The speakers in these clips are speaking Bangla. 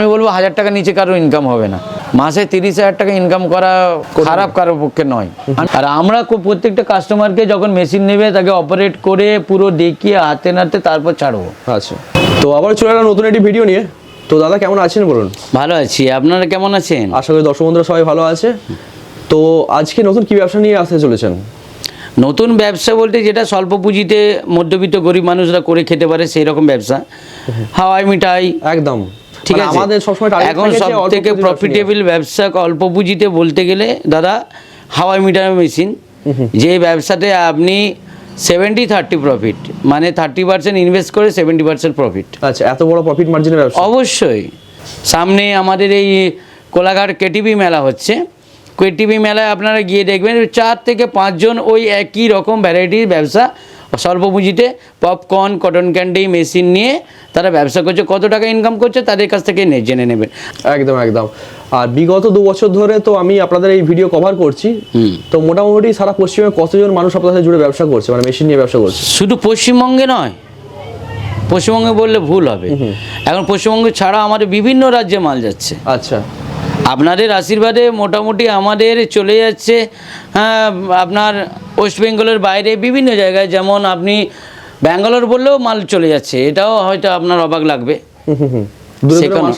আমি বলব হাজার টাকা নিচে কারও ইনকাম হবে না। মাসে তিরিশ হাজার টাকা ইনকাম করা খারাপ কারোর পক্ষে নয়। আর আমরা প্রত্যেকটা কাস্টমারকে যখন মেশিন নেবে তাকে অপারেট করে পুরো দেখিয়ে হাতে নাড়তে তারপর ছাড়বো। আচ্ছা। তো আবার চলে এলাম নতুন একটি ভিডিও নিয়ে। তো দাদা কেমন আছেন বলুন? ভালো আছি। আপনারা কেমন আছেন? আশা করি দর্শক বন্ধুরা সবাই ভালো আছে। তো আজকে নতুন কি ব্যবসা নিয়ে আসতে চলেছেন? নতুন ব্যবসা বলতে যেটা স্বল্প পুঁজিতে মধ্যবিত্ত গরিব মানুষরা করে খেতে পারে সেই রকম ব্যবসা হাওয়াই মিঠাই। একদম। ঠিক মানে আছে। আমাদের সবসময় এখন সব থেকে। প্রফিটেবল ব্যবসা অল্প পুঁজিতে বলতে গেলে দাদা হাওয়াই মিটার মেশিন যে ব্যবসাতে আপনি সেভেন্টি থার্টি প্রফিট মানে থার্টি পার্সেন্ট ইনভেস্ট করে সেভেন্টি পার্সেন্ট প্রফিট আচ্ছা এত বড় প্রফিট মার্জিনের ব্যবসা? অবশ্যই। সামনে আমাদের এই কোলাঘাট কেটিভি মেলা হচ্ছে। কেটিভি মেলায় আপনারা গিয়ে দেখবেন চার থেকে পাঁচজন ওই একই রকম ভ্যারাইটির ব্যবসা স্বল্প পুঁজিতে পপকর্ন কটন ক্যান্ডি মেশিন নিয়ে তারা ব্যবসা করছে কত টাকা ইনকাম করছে তাদের কাছ থেকে নে- জেনে নেবেন। একদম একদম। আর বিগত দু বছর ধরে তো আমি আপনাদের এই ভিডিও কভার করছি। তো মোটামুটি সারা পশ্চিমে কতজন মানুষ আপনাদের সাথে জুড়ে ব্যবসা করছে মানে মেশিন নিয়ে ব্যবসা করছে? শুধু পশ্চিমবঙ্গে নয় পশ্চিমবঙ্গে বললে ভুল হবে। এখন পশ্চিমবঙ্গে ছাড়া আমাদের বিভিন্ন রাজ্যে মাল যাচ্ছে। আচ্ছা। আপনাদের আশীর্বাদে মোটামুটি আমাদের চলে যাচ্ছে হ্যাঁ আপনার ওয়েস্ট বেঙ্গলের বাইরে বিভিন্ন জায়গায় যেমন আপনি ব্যাঙ্গালোর বললেও মাল চলে যাচ্ছে এটাও হয়তো আপনার অবাক লাগবে।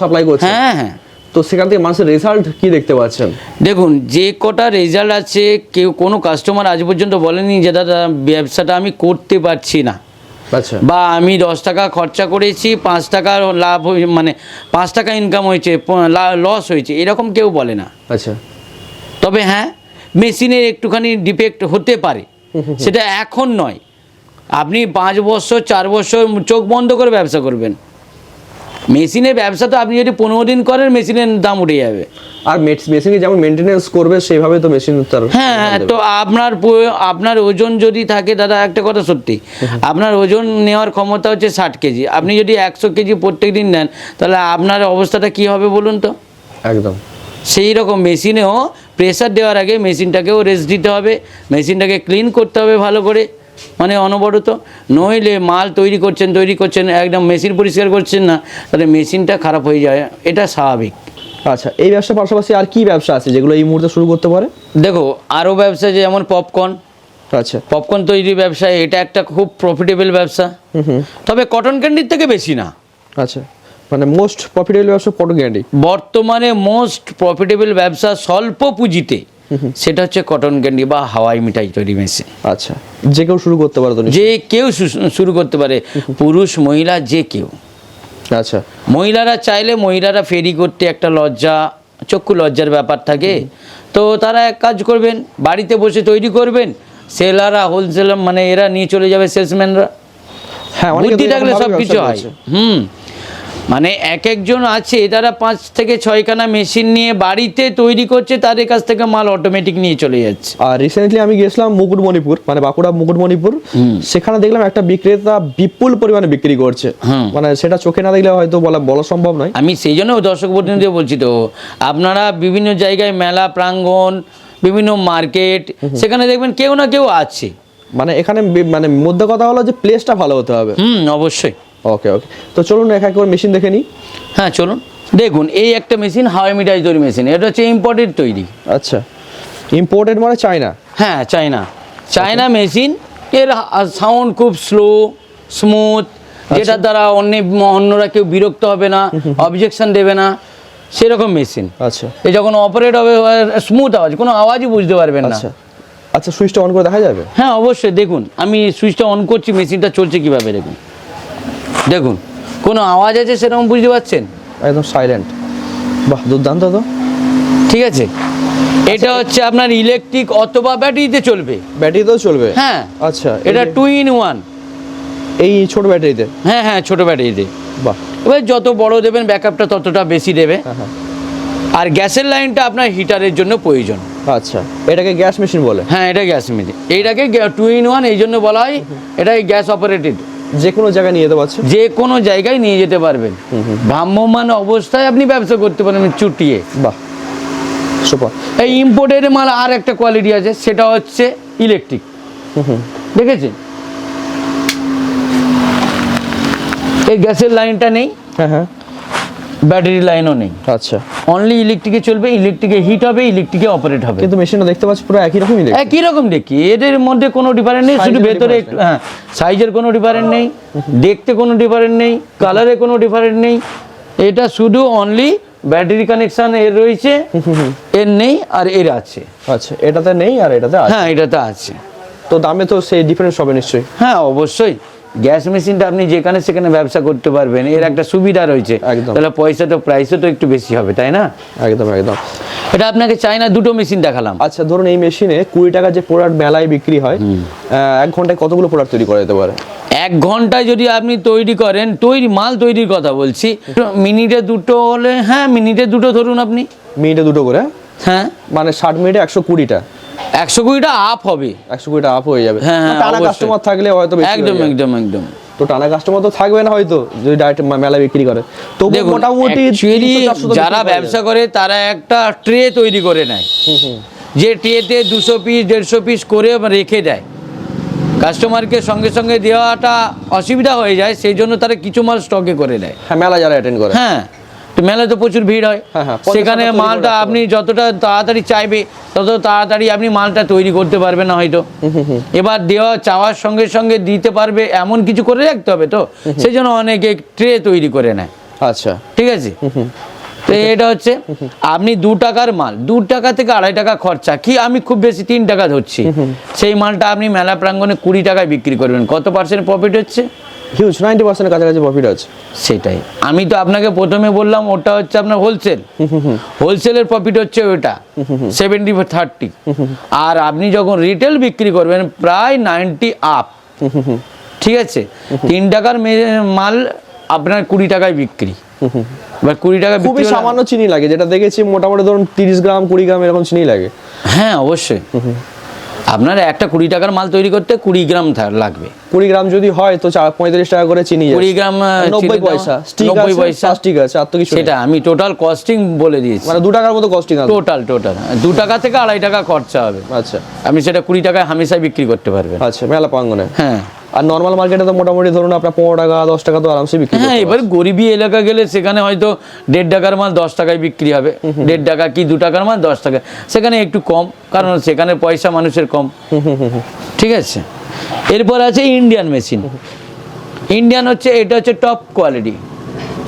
সাপ্লাই করছে। হ্যাঁ হ্যাঁ। তো সেখান থেকে মানুষের রেজাল্ট কি দেখতে পাচ্ছেন? দেখুন যে কটা রেজাল্ট আছে কেউ কোনো কাস্টমার আজ পর্যন্ত বলেনি যে দাদা ব্যবসাটা আমি করতে পারছি না। বা আমি দশ টাকা খরচা করেছি পাঁচ টাকা লাভ মানে পাঁচ টাকা ইনকাম হয়েছে লস হয়েছে এরকম কেউ বলে না। আচ্ছা। তবে হ্যাঁ মেশিনের একটুখানি ডিফেক্ট হতে পারে সেটা এখন নয়। আপনি পাঁচ বছর চার বছর চোখ বন্ধ করে ব্যবসা করবেন। মেশিনের ব্যবসা তো আপনি যদি পনেরো দিন করেন মেশিনের দাম উঠে যাবে। আর মেশিনে যেমন মেনটেনেন্স করবে সেইভাবে তো মেশিন তার হ্যাঁ তো আপনার আপনার ওজন যদি থাকে দাদা একটা কথা সত্যি আপনার ওজন নেওয়ার ক্ষমতা হচ্ছে ষাট কেজি। আপনি যদি একশো কেজি প্রত্যেক দিন নেন তাহলে আপনার অবস্থাটা কি হবে বলুন তো? একদম। সেই রকম মেশিনেও প্রেশার দেওয়ার আগে মেশিনটাকেও রেস্ট দিতে হবে মেশিনটাকে ক্লিন করতে হবে ভালো করে। মানে অনবরত। নইলে মাল তৈরি করছেন তৈরি করছেন একদম মেশিন পরিষ্কার করছেন না তাহলে মেশিনটা খারাপ হয়ে যায়। এটা স্বাভাবিক। আচ্ছা এই ব্যবসার পাশাপাশি আর কি ব্যবসা আছে যেগুলো এই মুহূর্তে শুরু করতে পারে? দেখো আরও ব্যবসা যেমন পপকর্ন। আচ্ছা। পপকর্ন তৈরি ব্যবসা এটা একটা খুব প্রফিটেবল ব্যবসা। তবে কটন ক্যান্ডির থেকে বেশি না। আচ্ছা মানে মোস্ট প্রফিটেবল ব্যবসা ফটো ক্যান্ডি বর্তমানে মোস্ট প্রফিটেবল ব্যবসা স্বল্প পুঁজিতে। সেটা হচ্ছে কটন ক্যান্ডি বা হাওয়াই মিঠাই তৈরি মেশিন। আচ্ছা যে কেউ শুরু করতে পারে যে কেউ শুরু করতে পারে পুরুষ মহিলা যে কেউ। আচ্ছা। মহিলারা চাইলে মহিলারা ফেরি করতে একটা লজ্জা চক্ষু লজ্জার ব্যাপার থাকে। তো তারা এক কাজ করবেন বাড়িতে বসে তৈরি করবেন সেলাররা হোলসেলার মানে এরা নিয়ে চলে যাবে সেলসম্যানরা। হ্যাঁ বুদ্ধি থাকলে সব কিছু হয়। হুম। মানে এক একজন আছে তারা পাঁচ থেকে ছয়খানা মেশিন নিয়ে বাড়িতে তৈরি করছে তাদের কাছ থেকে মাল অটোমেটিক নিয়ে চলে যাচ্ছে। আর রিসেন্টলি আমি গেছিলাম মুকুটমণিপুর মানে বাঁকুড়া মুকুটমণিপুর। সেখানে দেখলাম একটা বিক্রেতা বিপুল পরিমাণে বিক্রি করছে। মানে সেটা চোখে না দেখলে হয়তো বলা বলা সম্ভব নয়। আমি সেই জন্য দর্শক প্রতিনিধি বলছি তো আপনারা বিভিন্ন জায়গায় মেলা প্রাঙ্গণ বিভিন্ন মার্কেট সেখানে দেখবেন কেউ না কেউ আছে। মানে এখানে মানে মধ্যে কথা হলো যে প্লেসটা ভালো হতে হবে। হুম অবশ্যই। ওকে ওকে তো চলুন এক এক করে মেশিন দেখে নিই। হ্যাঁ চলুন। দেখুন এই একটা মেশিন হাওয়াই মিঠাই তৈরি মেশিন এটা হচ্ছে ইম্পোর্টেড তৈরি। আচ্ছা। ইম্পোর্টেড মানে চায়না হ্যাঁ চায়না চায়না মেশিন এর সাউন্ড খুব স্লো স্মুথ যেটার দ্বারা অন্য অন্যরা কেউ বিরক্ত হবে না অবজেকশন দেবে না সেরকম মেশিন আচ্ছা। এ যখন অপারেট হবে স্মুথ আওয়াজ কোনো আওয়াজই বুঝতে পারবেন না। আচ্ছা। আচ্ছা সুইচটা অন করে দেখা যাবে? হ্যাঁ অবশ্যই। দেখুন আমি সুইচটা অন করছি মেশিনটা চলছে কীভাবে দেখুন। দেখুন কোনো আওয়াজ আছে সেরকম বুঝতে পারছেন? একদম সাইলেন্ট বাহ দুর্দান্ত তো। ঠিক আছে? এটা হচ্ছে আপনার ইলেকট্রিক অথবা ব্যাটারিতে চলবে। ব্যাটারিতেও চলবে? হ্যাঁ। আচ্ছা এটা টু ইন ওয়ান এই ছোট ব্যাটারিতে হ্যাঁ হ্যাঁ ছোটো ব্যাটারিতে বাহ। এবার যত বড় দেবেন ব্যাকআপটা ততটা বেশি দেবে। হ্যাঁ হ্যাঁ। আর গ্যাসের লাইনটা আপনার হিটারের জন্য প্রয়োজন। আচ্ছা এটাকে গ্যাস মেশিন বলে? হ্যাঁ এটা গ্যাস মেশিন এইটাকে টু ইন ওয়ান এই জন্য বলা হয় এটা গ্যাস অপারেটেড যে কোনো জায়গায় নিয়ে যেতে পারছ? যে কোনো জায়গায় নিয়ে যেতে পারবেন। ভ্রাম্যমান অবস্থায় আপনি ব্যবসা করতে পারবেন চুটিয়ে। বাহ সুপার। এই ইম্পোর্টেড মাল আর একটা কোয়ালিটি আছে সেটা হচ্ছে ইলেকট্রিক দেখেছেন? এই গ্যাসের লাইনটা নেই। হ্যাঁ হ্যাঁ। ব্যাটারি লাইনও নেই। আচ্ছা। অনলি ইলেকট্রিকে চলবে ইলেকট্রিকে হিট হবে ইলেকট্রিকে অপারেট হবে। কিন্তু মেশিনটা দেখতে পাচ্ছি পুরো একই রকমই দেখতে। একই রকম দেখি এদের মধ্যে কোনো ডিফারেন্ট নেই শুধু ভেতরে একটু হ্যাঁ সাইজের কোনো ডিফারেন্ট নেই দেখতে কোনো ডিফারেন্ট নেই কালারে কোনো ডিফারেন্ট নেই। এটা শুধু অনলি ব্যাটারি কানেকশন এর রয়েছে এর নেই আর এর আছে। আচ্ছা এটাতে নেই আর এটাতে আছে। হ্যাঁ এটাতে আছে। তো দামে তো সেই ডিফারেন্স হবে নিশ্চয়ই। হ্যাঁ অবশ্যই। গ্যাস মেশিনটা আপনি যেখানে সেখানে ব্যবসা করতে পারবেন এর একটা সুবিধা রয়েছে। তাহলে পয়সা তো প্রাইসও তো একটু বেশি হবে তাই না? একদম একদম। এটা আপনাকে চাইনা দুটো মেশিন দেখালাম। আচ্ছা ধরুন এই মেশিনে কুড়ি টাকা যে প্রোডাক্ট মেলায় বিক্রি হয় এক ঘন্টায় কতগুলো প্রোডাক্ট তৈরি করা যেতে পারে? এক ঘন্টায় যদি আপনি তৈরি করেন তৈরি মাল তৈরির কথা বলছি মিনিটে দুটো হলে হ্যাঁ মিনিটে দুটো ধরুন আপনি। মিনিটে দুটো করে? হ্যাঁ। মানে ষাট মিনিটে একশো কুড়িটা। একশো কুড়িটা আপ হবে। একশো কুড়িটা আপ হয়ে যাবে। হ্যাঁ, হ্যাঁ, টানা কাস্টমার থাকলে হয়তো একদম একদম একদম। তো টানা কাস্টমার তো থাকবে না হয়তো যদি ডাইরেক্ট মেলা বিক্রি করে। তো মোটামুটি অ্যাকচুয়ালি 300-400 তো বিক্রি যারা ব্যবসা করে তারা একটা ট্রে তৈরি করে নেয়। যে ট্রেতে দুশো পিস দেড়শো পিস করে রেখে দেয়। কাস্টমারকে সঙ্গে সঙ্গে দেওয়াটা অসুবিধা হয়ে যায় সেই জন্য তারা কিছু মাল স্টকে করে নেয়। হ্যাঁ মেলা যারা অ্যাটেন্ড করে। হ্যাঁ। তো মেলায় তো প্রচুর ভিড় হয়। হ্যাঁ, হ্যাঁ, সেখানে মালটা আপনি যতটা তাড়াতাড়ি চাইবে তত তাড়াতাড়ি আপনি মালটা তৈরি করতে পারবেন না হয়তো। এবার দেওয়া চাওয়ার সঙ্গে সঙ্গে দিতে পারবে এমন কিছু করে রাখতে হবে তো? সেই জন্য অনেকে ট্রে তৈরি করে নেয়। আচ্ছা। ঠিক আছে? তো এটা হচ্ছে আপনি দু টাকার মাল দু টাকা থেকে আড়াই টাকা খরচা কি আমি খুব বেশি তিন টাকা ধরছি? সেই মালটা আপনি মেলা প্রাঙ্গণে কুড়ি টাকায় বিক্রি করবেন। কত পার্সেন্ট প্রফিট হচ্ছে? হিউজ নাইনটি পার্সেন্টের কাছাকাছি প্রফিট আছে। সেটাই। আমি তো আপনাকে প্রথমে বললাম ওটা হচ্ছে আপনার হোলসেল হোলসেলের প্রফিট হচ্ছে ওটা সেভেন্টি থার্টি আর আপনি যখন রিটেল বিক্রি করবেন প্রায় নাইনটি আপ ঠিক আছে? তিন টাকার মাল আপনার কুড়ি টাকায় বিক্রি। এবার কুড়ি টাকা খুবই সামান্য চিনি লাগে যেটা দেখেছি মোটামুটি ধরুন তিরিশ গ্রাম কুড়ি গ্রাম এরকম চিনি লাগে। হ্যাঁ অবশ্যই। আপনার একটা কুড়ি টাকার মাল তৈরি করতে কুড়ি গ্রাম লাগবে। কুড়ি গ্রাম যদি হয় তো পঁয়ত্রিশ টাকা করে চিনি কুড়ি গ্রাম নব্বই পয়সা। নব্বই পয়সা। ঠিক আছে আর তো কিছু সেটা আমি টোটাল কস্টিং বলে দিয়েছি। মানে দু টাকার মতো কস্টিং টোটাল টোটাল দু টাকা থেকে আড়াই টাকা খরচা হবে। আচ্ছা। আমি সেটা কুড়ি টাকায় হামেশাই বিক্রি করতে পারবেন। আচ্ছা মেলা প্রাঙ্গনে হ্যাঁ। আর নর্মাল মার্কেটে তো মোটামুটি ধরুন আপনার পনেরো টাকা দশ টাকা তো আরামসে বিক্রি হ্যাঁ এবার গরিবী এলাকা গেলে সেখানে হয়তো দেড় টাকার মাল দশ টাকায় বিক্রি হবে। দেড় টাকা কি দু টাকার মাল? দশ টাকা। সেখানে একটু কম কারণ সেখানে পয়সা মানুষের কম। ঠিক আছে? এরপর আছে ইন্ডিয়ান মেশিন ইন্ডিয়ান হচ্ছে এটা হচ্ছে টপ কোয়ালিটি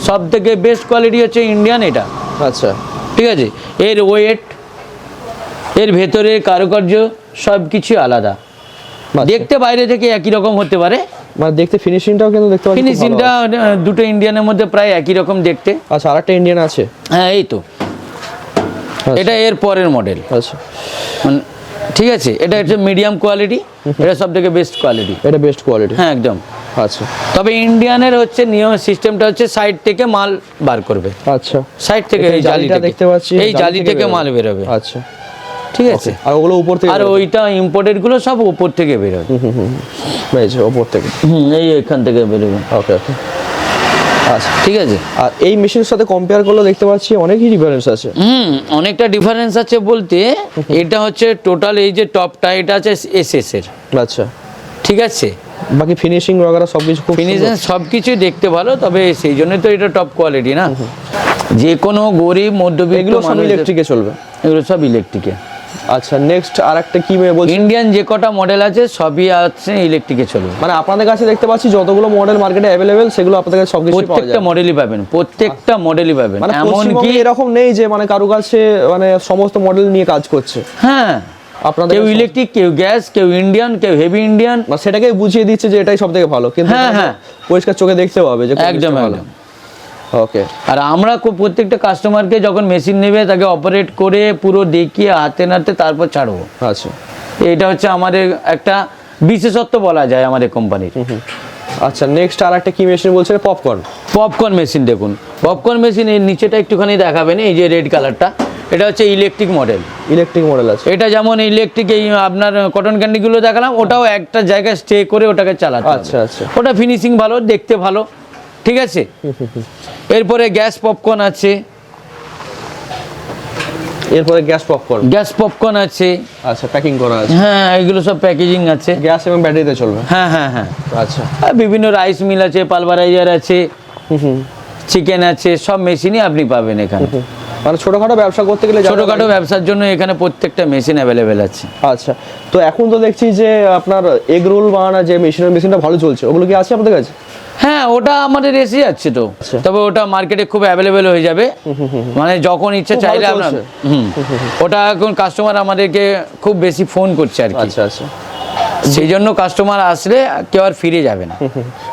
সব থেকে বেস্ট কোয়ালিটি হচ্ছে ইন্ডিয়ান এটা। আচ্ছা। ঠিক আছে? এর ওয়েট এর ভেতরে কারুকার্য সব কিছু আলাদা। দেখতে বাইরে থেকে একই রকম হতে পারে। মানে দেখতে ফিনিশিংটাও কিন্তু দেখতে পাচ্ছি ফিনিশিংটা দুটো ইন্ডিয়ানের মধ্যে প্রায় একই রকম দেখতে। আচ্ছা আরেকটা ইন্ডিয়ান আছে। হ্যাঁ এই তো। আচ্ছা। এটা এর পরের মডেল আচ্ছা। মানে ঠিক আছে এটা হচ্ছে মিডিয়াম কোয়ালিটি এটা সব থেকে বেস্ট কোয়ালিটি এটা বেস্ট কোয়ালিটি হ্যাঁ একদম। আচ্ছা। তবে ইন্ডিয়ানের হচ্ছে নিয়ম সিস্টেমটা হচ্ছে সাইড থেকে মাল বার করবে। আচ্ছা। সাইড থেকে এই জালিটা দেখতে পাচ্ছি এই জালি থেকে মাল বেরোবে। আচ্ছা। ঠিক আছে আর ওগুলো উপর থেকে আর বেরোবে। ওইটা ইম্পোর্টেড গুলো সব উপর থেকে বেরোবে বেরিয়েছে ওপর থেকে হুম, এই এখান থেকে বেরোবে ওকে ওকে আচ্ছা ঠিক আছে আর এই মেশিনের সাথে কম্পেয়ার করলে দেখতে পাচ্ছি অনেকই ডিফারেন্স আছে হুম অনেকটা ডিফারেন্স আছে বলতে এটা হচ্ছে টোটাল এই যে টপটা এটা আছে এসএস এর আচ্ছা ঠিক আছে বাকি ফিনিশিং वगैरह সব কিছু খুব ফিনিশিং সব কিছুই দেখতে ভালো তবে সেই জন্য তো এটা টপ কোয়ালিটি না যে কোনো গরিব মধ্যবিত্ত এগুলো সব মানুষদের- ইলেকট্রিকে চলবে এগুলো সব ইলেকট্রিকে আচ্ছা নেক্সট আর একটা কি বলছি? ইন্ডিয়ান যে কটা মডেল আছে সবই আছে ইলেকট্রিকে চলবে। মানে আপনাদের কাছে দেখতে পাচ্ছি যতগুলো মডেল মার্কেটে অ্যাভেলেবেল সেগুলো আপনাদের কাছে সব কিছু পাওয়া প্রত্যেকটা মডেলই পাবেন প্রত্যেকটা মডেলই পাবেন। মানে এমন কি এরকম নেই যে মানে কারও কাছে মানে সমস্ত মডেল নিয়ে কাজ করছে। হ্যাঁ আপনাদের কেউ ইলেকট্রিক কেউ গ্যাস কেউ ইন্ডিয়ান কেউ হেভি ইন্ডিয়ান মানে সেটাকে বুঝিয়ে দিচ্ছে যে এটাই সব থেকে ভালো। কিন্তু হ্যাঁ, হ্যাঁ। পরিষ্কার চোখে দেখতে পাবে যে একদম একদম। ওকে আর আমরা প্রত্যেকটা কাস্টমারকে যখন মেশিন নেবে তাকে অপারেট করে পুরো দেখিয়ে হাতে নাতে তারপর ছাড়বো। আচ্ছা। এটা হচ্ছে আমাদের একটা বিশেষত্ব বলা যায় আমাদের কোম্পানির আচ্ছা নেক্সট আর একটা কি মেশিন বলছে? পপকর্ন পপকর্ন মেশিন দেখুন। পপকর্ন মেশিন এর নিচেটা একটুখানি দেখাবেন এই যে রেড কালারটা এটা হচ্ছে ইলেকট্রিক মডেল ইলেকট্রিক মডেল আছে। এটা যেমন ইলেকট্রিক এই আপনার কটন ক্যান্ডিগুলো দেখালাম ওটাও একটা জায়গায় স্টে করে ওটাকে চালাতে আচ্ছা, আচ্ছা। ওটা ফিনিশিং ভালো দেখতে ভালো। ঠিক আছে? এরপরে গ্যাস পপকর্ন আছে। এরপরে গ্যাস পপকর্ন গ্যাস পপকর্ন আছে। আচ্ছা প্যাকিং করা আছে। হ্যাঁ এগুলো সব প্যাকেজিং আছে। গ্যাস এবং ব্যাটারিতে চলবে। হ্যাঁ হ্যাঁ হ্যাঁ। আচ্ছা। আর বিভিন্ন রাইস মিল আছে পালভারাইজার আছে চিকেন আছে সব মেশিনই আপনি পাবেন এখানে। মানে ছোটখাটো ব্যবসা করতে গেলে ছোটোখাটো ব্যবসার জন্য এখানে প্রত্যেকটা মেশিন অ্যাভেলেবেল আছে। আচ্ছা। তো এখন তো দেখছি যে আপনার এগ রোল বানানো যে মেশিনের মেশিনটা ভালো চলছে। ওগুলো কি আছে আপনাদের কাছে? হ্যাঁ ওটা আমাদের এসে যাচ্ছে তো। আচ্ছা। তবে ওটা মার্কেটে খুব অ্যাভেলেবেল হয়ে যাবে। মানে যখন ইচ্ছা চাইলে আপনার ওটা এখন কাস্টমার আমাদেরকে খুব বেশি ফোন করছে আর কি। আচ্ছা আচ্ছা। সেই জন্য কাস্টমার আসলে কেউ আর ফিরে যাবে না।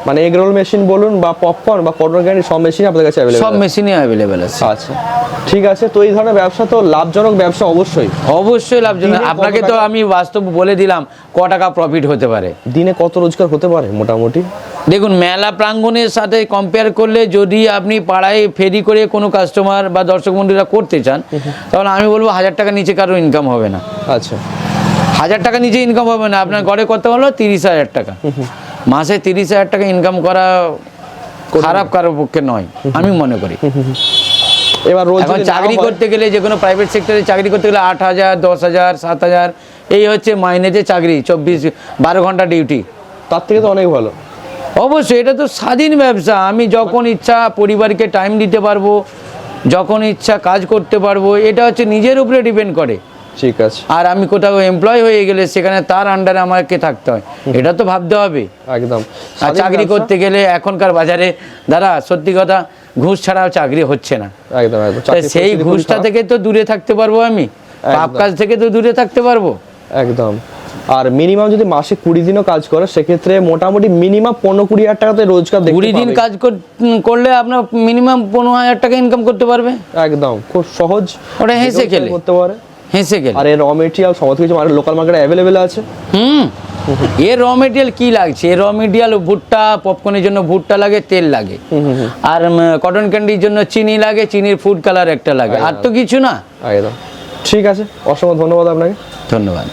মানে এগ রোল মেশিন বলুন বা পপকর্ন বা কটন ক্যান্ডি সব মেশিন আপনাদের কাছে অ্যাভেলেবল সব মেশিনই অ্যাভেলেবেল আছে। আচ্ছা। ঠিক আছে তো এই ধরনের ব্যবসা তো লাভজনক ব্যবসা অবশ্যই। অবশ্যই লাভজনক। আপনাকে তো আমি বাস্তব বলে দিলাম ক টাকা প্রফিট হতে পারে। দিনে কত রোজগার হতে পারে মোটামুটি? দেখুন মেলা প্রাঙ্গণের সাথে কম্পেয়ার করলে যদি আপনি পাড়ায় ফেরি করে কোনো কাস্টমার বা দর্শক মন্ডলীরা করতে চান তাহলে আমি বলব হাজার টাকা নিচে কারও ইনকাম হবে না। আচ্ছা। হাজার টাকা নিচে ইনকাম হবে না আপনার ঘরে কত হলো তিরিশ হাজার টাকা। মাসে তিরিশ হাজার টাকা ইনকাম করা খারাপ কারোর পক্ষে নয় আমি মনে করি। এবার রোজ চাকরি করতে গেলে যে কোনো প্রাইভেট সেক্টরে চাকরি করতে গেলে আট হাজার দশ হাজার সাত হাজার এই হচ্ছে মাইনেতে চাকরি চব্বিশ বারো ঘণ্টা ডিউটি তার থেকে তো অনেক ভালো। অবশ্যই এটা তো স্বাধীন ব্যবসা। আমি যখন ইচ্ছা পরিবারকে টাইম দিতে পারব যখন ইচ্ছা কাজ করতে পারব এটা হচ্ছে নিজের উপরে ডিপেন্ড করে। ঠিক আছে। আর আমি কোথাও এমপ্লয় হয়ে গেলে সেখানে তার আন্ডারে আমাকে থাকতে হয়। এটা তো ভাবতে হবে। একদম। আর চাকরি করতে গেলে এখনকার বাজারে দাদা সত্যি কথা ঘুষ ছাড়াও চাকরি হচ্ছে না। একদম সেই ঘুষটা থেকে তো দূরে থাকতে পারব আমি। পাপ কাজ থেকে তো দূরে থাকতে পারব। একদম। আর মিনিমাম যদি মাসে কুড়ি দিনও কাজ করে সেক্ষেত্রে মোটামুটি মিনিমাম পনেরো কুড়ি হাজার টাকাতে রোজগার কুড়ি দিন কাজ কর- করলে আপনার মিনিমাম পনেরো হাজার টাকা ইনকাম করতে পারবে? একদম। খুব সহজ ওটা হেসে খেলে। করতে পারে। হেসে গেল। আর এর র মেটেরিয়াল সমস্ত কিছু মানে লোকাল মার্কেটে অ্যাভেলেবেল আছে। হুম। এর র মেটেরিয়াল কি লাগছে? এর র মেটেরিয়াল ভুট্টা পপকর্নের জন্য ভুট্টা লাগে তেল লাগে। আর কটন ক্যান্ডির জন্য চিনি লাগে চিনির ফুড কালার একটা লাগে। আর তো কিছু না। ঠিক আছে। অসংখ্য ধন্যবাদ আপনাকে। ধন্যবাদ।